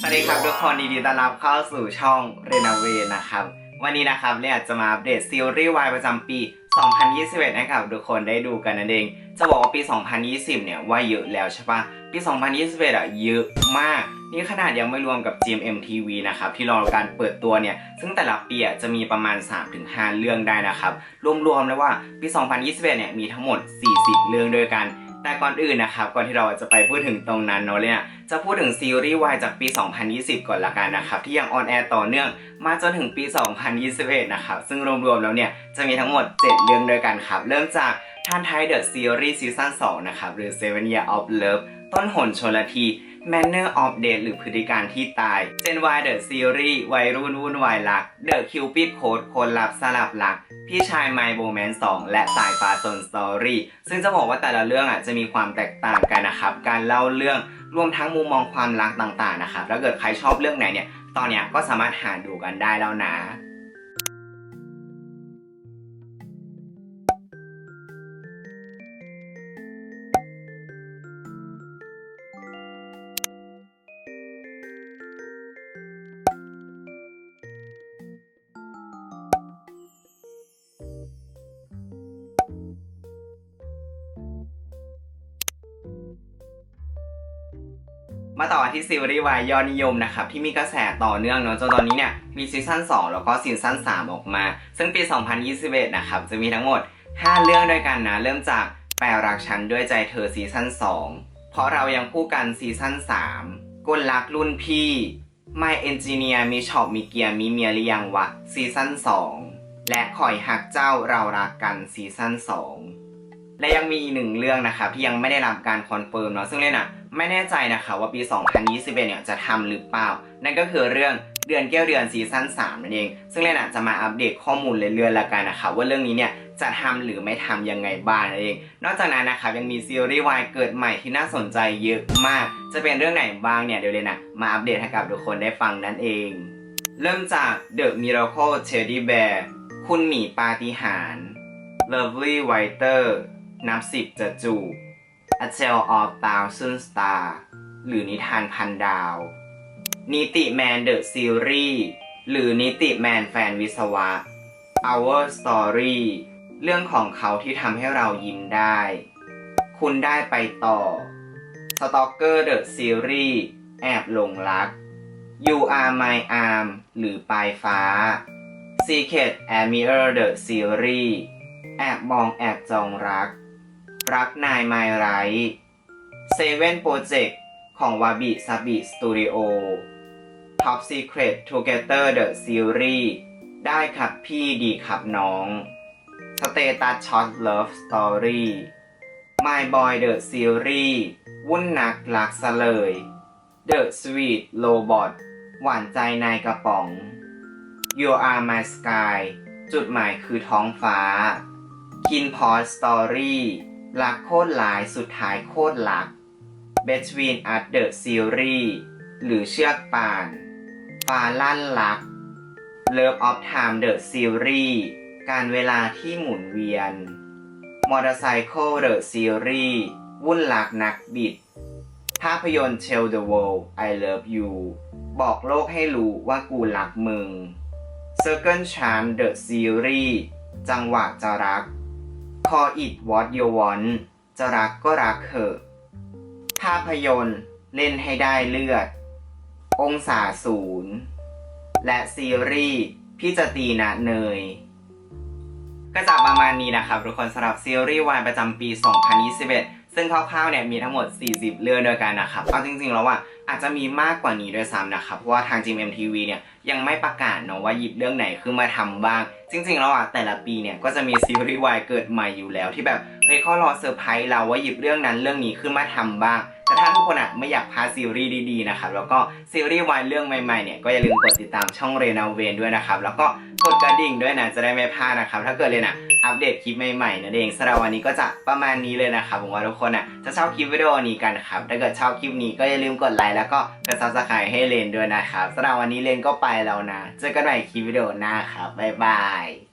สวัสดีครับทุกคนยินดีต้อนรับเข้าสู่ช่องเรนาเวนะครับ วันนี้นะครับเนี่ยจะมาอัปเดตซีรีส์วายประจำปี 2021 นะครับทุกคนได้ดูกันนั่นเอง จะบอกว่าปี 2020 เนี่ยว่าเยอะแล้วใช่ปะปี 2021 อะเยอะมาก นี่ขนาดยังไม่รวมกับ GMM TV นะครับที่รอการเปิดตัวเนี่ย ซึ่งแต่ละปีอะจะมีประมาณ 3-5 เรื่องได้นะครับ รวมๆแล้วว่าปี 2021 เนี่ยมีทั้งหมด 40 เรื่องด้วยกัน แต่ก่อนอื่นนะครับก่อนที่เราจะไปพูดถึงตรงนั้นเนาะเนี่ยจะพูดถึงซีรีส์วายจากปี 2020 ก่อนละกันนะครับที่ยังออนแอร์ต่อเนื่องมาจนถึงปี 2021 นะครับซึ่งรวมๆแล้วเนี่ยจะมีทั้งหมด 7 เรื่องด้วยกันครับเริ่มจาก ท่านไทยเดอะซีรีส์ซีซั่น2นะครับหรือ Seven Year of Love ต้นหนชนละที Manner of Death หรือพฤติการที่ตาย Gen Y The Series วัยรุ่นวุ่นวายรัก The Cupid Code คนลับสลับรัก พี่ชาย My b o m a n 2และสายฟ้าโซนสตอรี่ซึ่งจะบอกว่าแต่ละเรื่องอะจะมีความแตกต่างกันนะครับ การเล่าเรื่องรวมทั้งมุมมองความรักต่างๆนะครับถ้าเกิดใครชอบเรื่องไหนเนี่ย ตอนเนี้ยก็สามารถหาดูกันได้แล้วนะ มาต่อที่ซีรีส์วายยอดนิยมนะครับ ที่มีกระแสต่อเนื่องเนาะจนตอนนี้เนี่ยมีซีซั่น2 แล้วก็ซีซั่น3 ออกมา ซึ่งปี 2021 นะครับ จะมีทั้งหมด 5 เรื่องด้วยกันนะ เริ่มจากแปลรักฉันด้วยใจเธอซีซั่น2 เพราะเรายังคู่กันซีซั่น3กลรักรุ่นพี่ My Engineer มีช็อปมีเกียร์มีเมียหรือยังวะซีซั่น2 และข่อยหักเจ้าเรารักกันซีซั่น2 และยังมีอีกหนึ่งเรื่องนะครับที่ยังไม่ได้รับการคอนเฟิร์มเนาะซึ่งเล่นอะไม่แน่ใจนะคะว่าปี 2021 เนี่ยจะทำหรือเปล่า นั่นก็คือเรื่องเดือนแก้วเดือนซีซั่น3นั่นเอง ซึ่งเล่นอะจะมาอัปเดตข้อมูลเรื่อยๆล้วกันนะคะ ว่าเรื่องนี้เนี่ยจะทำหรือไม่ทำยังไงบ้างนั่นเอง นอกจากนั้นนะคะยังมีซีรีส์วายเกิดใหม่ที่น่าสนใจเยอะมาก จะเป็นเรื่องไหนบ้างเนี่ยเดี๋ยวเลยนะมาอัปเดตให้กับทุกคนได้ฟังนั่นเอง เริ่มจาก The Miracle Teddy Bear คุณหมีปาฏิหาริย์ Lovely Writer นับสิบจะจูบ A Tale of Thousand Star หรือนิทานพันดาว นิติแมนเดอะซีรีส์หรือนิติแมนแฟนวิศวะ Our Story เรื่องของเขาที่ทำให้เรายิ้มได้ คุณได้ไปต่อ Stalker The Series แอบหลงรัก You Are My Arm หรือปลายฟ้า Secret Admirer The Series แอบมองแอบจองรัก รักนายไมไรเซเว่นโปรเจกต์ของวาบิซาบิสตูดิโอ Top Secret Together The Series ได้ครับพี่ดีครับน้อง Status Shot Love Story My Boy The Series วุ่นนักรักซะเลย The Sweet Robot หวานใจนายกระป๋อง You Are My Sky จุดหมายคือท้องฟ้าคินพอ s สตอรี่รักโคตรหลายสุดท้ายโคตรลัก Between Us The Series หรือเชือกป่านฟ้าลั่นลัก Love of Time The Series การเวลาที่หมุนเวียน Motorcycle The Series วุ่นหลักนักบิด ภาพยนตร์ Tell the World I Love You บอกโลกให้รู้ว่ากูรักมึง Circle Charm The Series จังหวะจะรัก Call It What You Want จะรักก็รักเถอะภาพยนตร์เล่นให้ได้เลือด องศาศูนย์ และซีรีส์พี่จะตีนะเนย ก็จะประมาณนี้นะครับทุกคนสำหรับซีรีส์วายประจำปี 2021 ซึ่งคร่าวๆเนี่ยมีทั้งหมด 40 เรื่องด้วยกันนะครับเอาจริงๆแล้วอะอาจจะมีมากกว่านี้ด้วยซ้ำนะครับเพราะว่าทาง GMMTV เนี่ยยังไม่ประกาศเนาะว่าหยิบเรื่องไหนขึ้นมาทำบ้าง จริงๆแล้วอะแต่ละปีเนี่ยก็จะมีซีรีส์วายเกิดใหม่อยู่แล้วที่แบบเฮ้ยเขารอเซอร์ไพรส์เราว่าหยิบเรื่องนั้นเรื่องนี้ขึ้นมาทำบ้างแต่ถ้าทุกคนอะไม่อยากพลาดซีรีส์ดีๆนะครับแล้วก็ซีรีส์วายเรื่องใหม่ๆเนี่ยก็อย่าลืมกดติดตามช่องเรนาเวนด้วยนะครับแล้วก็กดกระดิ่งด้วยนะจะได้ไม่พลาดนะครับถ้าเกิดเลยนะ อัปเดตคลิปใหม่ๆนั่นเองสำหรับวันนี้ก็จะประมาณนี้เลยนะครับผมว่าทุกคนอะจะชอบคลิปวิดีโอนี้กันครับถ้าเกิดชอบคลิปนี้ก็อย่าลืมกดไลค์แล้วก็กดซับสไครต์ให้เลนด้วยนะครับสำหรับวันนี้เลนก็ไปแล้วนะเจอกันใหม่คลิปวิดีโอหน้าครับบ๊ายบาย